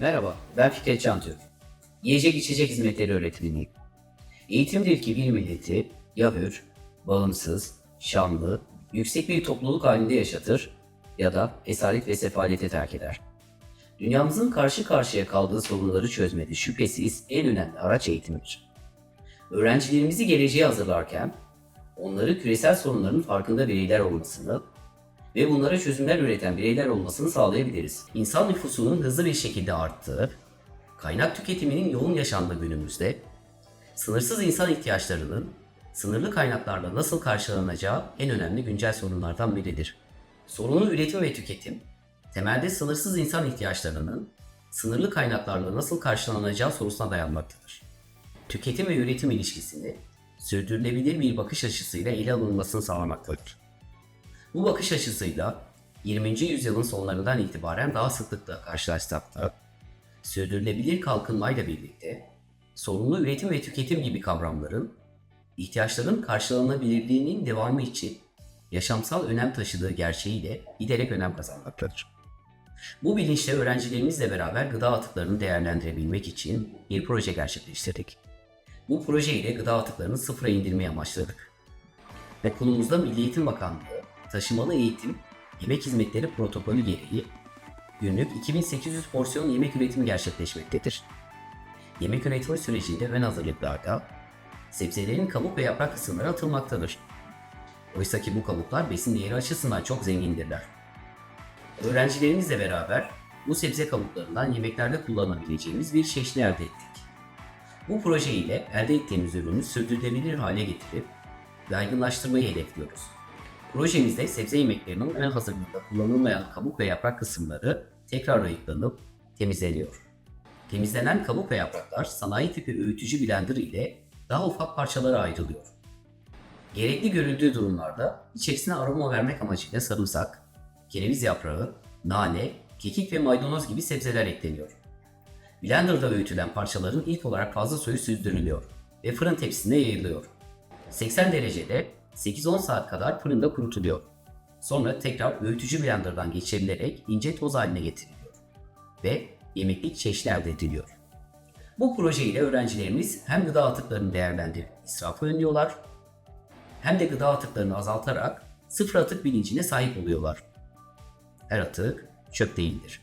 Merhaba, ben Fikret Çantürk. Yiyecek içecek hizmetleri öğretmeniyim. Eğitimdir ki bir milleti ya bağımsız, şanlı, yüksek bir topluluk halinde yaşatır ya da esaret ve sefalete terk eder. Dünyamızın karşı karşıya kaldığı sorunları çözmede şüphesiz en önemli araç eğitimdir. Öğrencilerimizi geleceğe hazırlarken onları küresel sorunların farkında bireyler olmasını ve bunlara çözümler üreten bireyler olmasını sağlayabiliriz. İnsan nüfusunun hızlı bir şekilde arttığı, kaynak tüketiminin yoğun yaşandığı günümüzde sınırsız insan ihtiyaçlarının sınırlı kaynaklarla nasıl karşılanacağı en önemli güncel sorunlardan biridir. Sorunlu üretim ve tüketim, temelde sınırsız insan ihtiyaçlarının sınırlı kaynaklarla nasıl karşılanacağı sorusuna dayanmaktadır. Tüketim ve üretim ilişkisini sürdürülebilir bir bakış açısıyla ele alınmasını sağlamaktadır. Bu bakış açısıyla 20. yüzyılın sonlarından itibaren daha sıklıkla karşılaşsak da sürdürülebilir kalkınmayla birlikte sorumlu üretim ve tüketim gibi kavramların ihtiyaçların karşılanabilirliğinin devamı için yaşamsal önem taşıdığı gerçeğiyle giderek önem kazanmaktadır. Bu bilinçle öğrencilerimizle beraber gıda atıklarını değerlendirebilmek için bir proje gerçekleştirdik. Bu proje ile gıda atıklarını sıfıra indirmeyi amaçladık. Ve konumuzda Milli Eğitim Bakanlığı taşımalı eğitim yemek hizmetleri protokolü gereği günlük 2800 porsiyon yemek üretimi gerçekleşmektedir. Yemek üretimi sürecinde ön hazırlıklarda sebzelerin kabuk ve yaprak kısımları atılmaktadır. Oysa ki bu kabuklar besin değeri açısından çok zengindirler. Öğrencilerimizle beraber bu sebze kabuklarından yemeklerde kullanabileceğimiz bir çeşni elde ettik. Bu proje ile elde ettiğimiz ürünü sürdürülebilir hale getirip yaygınlaştırmayı hedefliyoruz. Projemizde sebze yemeklerinin ön hazırlığında kullanılmayan kabuk ve yaprak kısımları tekrar ayıklanıp temizleniyor. Temizlenen kabuk ve yapraklar sanayi tipi öğütücü blender ile daha ufak parçalara ayrılıyor. Gerekli görüldüğü durumlarda içerisine aroma vermek amacıyla sarımsak, kereviz yaprağı, nane, kekik ve maydanoz gibi sebzeler ekleniyor. Blender'da öğütülen parçaların ilk olarak fazla suyu süzdürülüyor ve fırın tepsisine yayılıyor. 80 derecede 8-10 saat kadar fırında kurutuluyor. Sonra tekrar öğütücü blenderdan geçirilerek ince toz haline getiriliyor ve yemeklik çeşni elde ediliyor. Bu proje ile öğrencilerimiz hem gıda atıklarını değerlendirip israfı önlüyorlar hem de gıda atıklarını azaltarak sıfır atık bilincine sahip oluyorlar. Her atık çöp değildir.